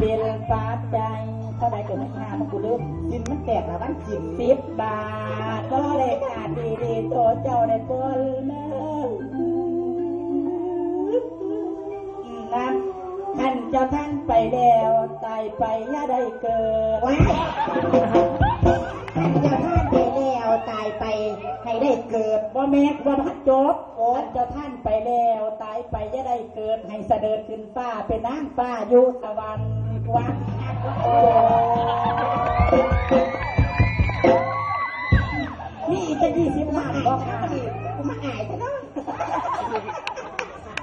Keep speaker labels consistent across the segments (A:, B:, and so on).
A: เป็นฟ้าใจเท่าใดเกิดไม่หามากูลืม
B: กินมันแตกแล้วมันกิน
A: สิบบาทก็เลยขาดดีดีๆโตเจ้าในปนเนื้นั้นท่านเจ้าท่านไปแล้วตายไปย่าได้เกิด
B: ว้ายท่านจะท่านไปแล้วตายไปให้ได้เกิด
A: บ่แม่บ่พัดจบโอ้เจ้าท่านไปแล้วตายไปย่าได้เกิดให้เสด็จขึ้นฟ้าเป็นนางฟ้าอยู่สวรรค์ นี่อีกจะยี่สิบล้าบอกข้าดิ
B: กูมาอายซะเนาะ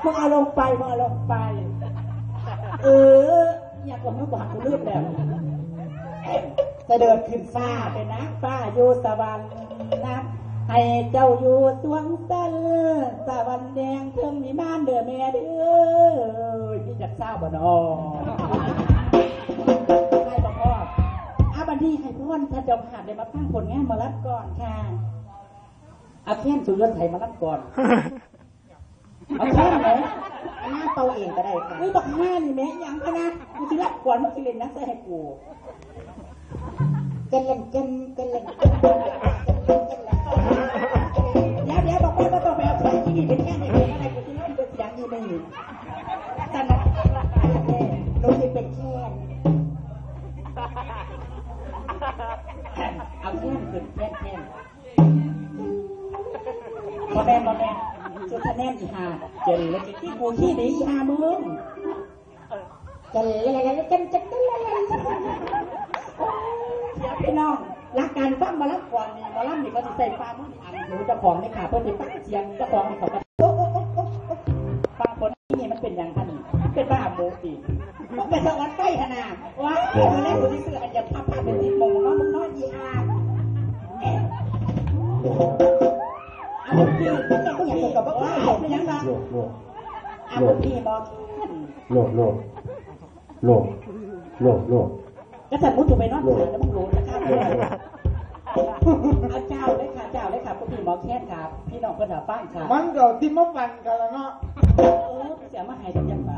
A: มึงเอาลงไปมึงเอาลงไป เออ อยากว่ามึงบอกกูลืมแล้ว
B: เด็จขึ้นฟ้า
A: ป้าเป็นนางป้าอยู่สวรรค์นะให้เจ้าอยู่สวงสันสวรรค์แดงเทิงมีบ้านเด้อแม่เด้อพี่จักเศร้าบ่นอ ทีให้พ่อนพระเจ้าขาดได้มาพังผลงานมารับก่อนค่ะเอาแค่นสุรนไทยมารับก่อนเอาแค่นไหน
B: อันหน้าเตาเองก็ได้ค่ะ
A: กูบอกห้านี่แม่ยังพะนะกูสิรับก่อนมึงสิเล่นนักใส่ให้กู
B: เจริญเจริญเจริญเจริ
A: แมนบอแมนสุดคะแนนอีหาเจริญเลยที่กูขี้หนีอีหามึง
B: เจริญเจริญเจริญเจริญ
A: เดี๋ยวพี่น้องรักการฟังมาลับก่อนนี่มาลับนี่ก็สิใส่ฟ้ามึงอันหนูจ้าของนี่ค่ะเพื่อนสิฟังเสียงเจ้าของนี่เขาก็โอ๊ะโอ๊ะโอ๊ะโอ๊ะโอ๊ะฟังคนนี่มันเป็นอย่างคะนี่เป็นบ้าหมูอีกมันเป็นสวรรค์ใต้ขนาดว้าวมาแล้คนที่ซื้ออันยังภาพภาพเป็นสีโมงเนาะมึงเนาะอีอาเอ๊ะเอาพี่พี่อยา กจะกับว่าเป็นยังไง
C: โลกโลก
A: เอาพี่บอก
C: โลกโลกโลกโลกโลก
A: ก็แต่มุดถูกไปนอนเฉยแล้วมึงรู้นะครับเอาเจ้าเลยค่ะเจ้าเลยค่ะคุณพี่หมอแค่ครับพี่น้องคนหาบ้านค่ะ
D: มันก็ที่มันฟันกันแล้วเนาะ
A: เออเสียมาให้ดอกยังบ่า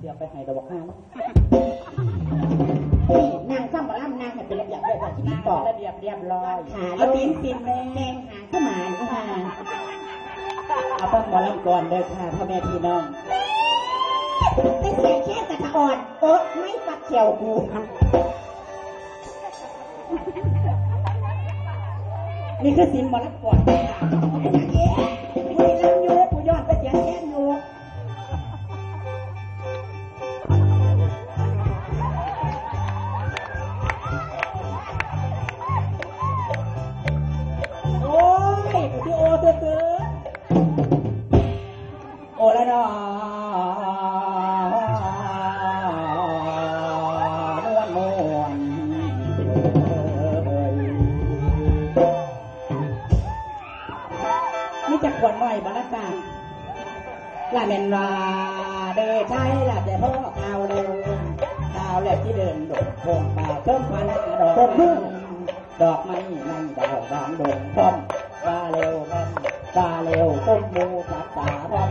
A: เสียไปให้ดอกห้า
B: นี่นางข้ามมาล่ำนางให้เป็นระเบียบด้วยค่ะที่
A: นาง
B: บอก
A: ระเบียบเรียบร้อย
B: ขา
A: เอาตีนสินแม
B: งหางเข้ามาค่ะ
A: เอาป้องบอลำก่อนเด้อค่ะพ่อแม่พี่น้อง
B: แต่เสียแค่ตะอ่อนโอ๊ะไม่ปัดเขียวกู
A: นี่คือสินบอลำก่อน นี่จะขวนหน่อยบ้าละกันลาเมนวาเดินใช้ลาแต่พ่อข่าวเร็วดาวแลกที่เดินโดดโคงป่าเพิ่มพันดอกพึ่งดอกไม้ไม่ดอกบางโด่งพร้อมตาเร็วพันตาเร็วต้นมูสัดตาพร้อม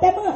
A: แต่มือขนาดเจ้าพระเอ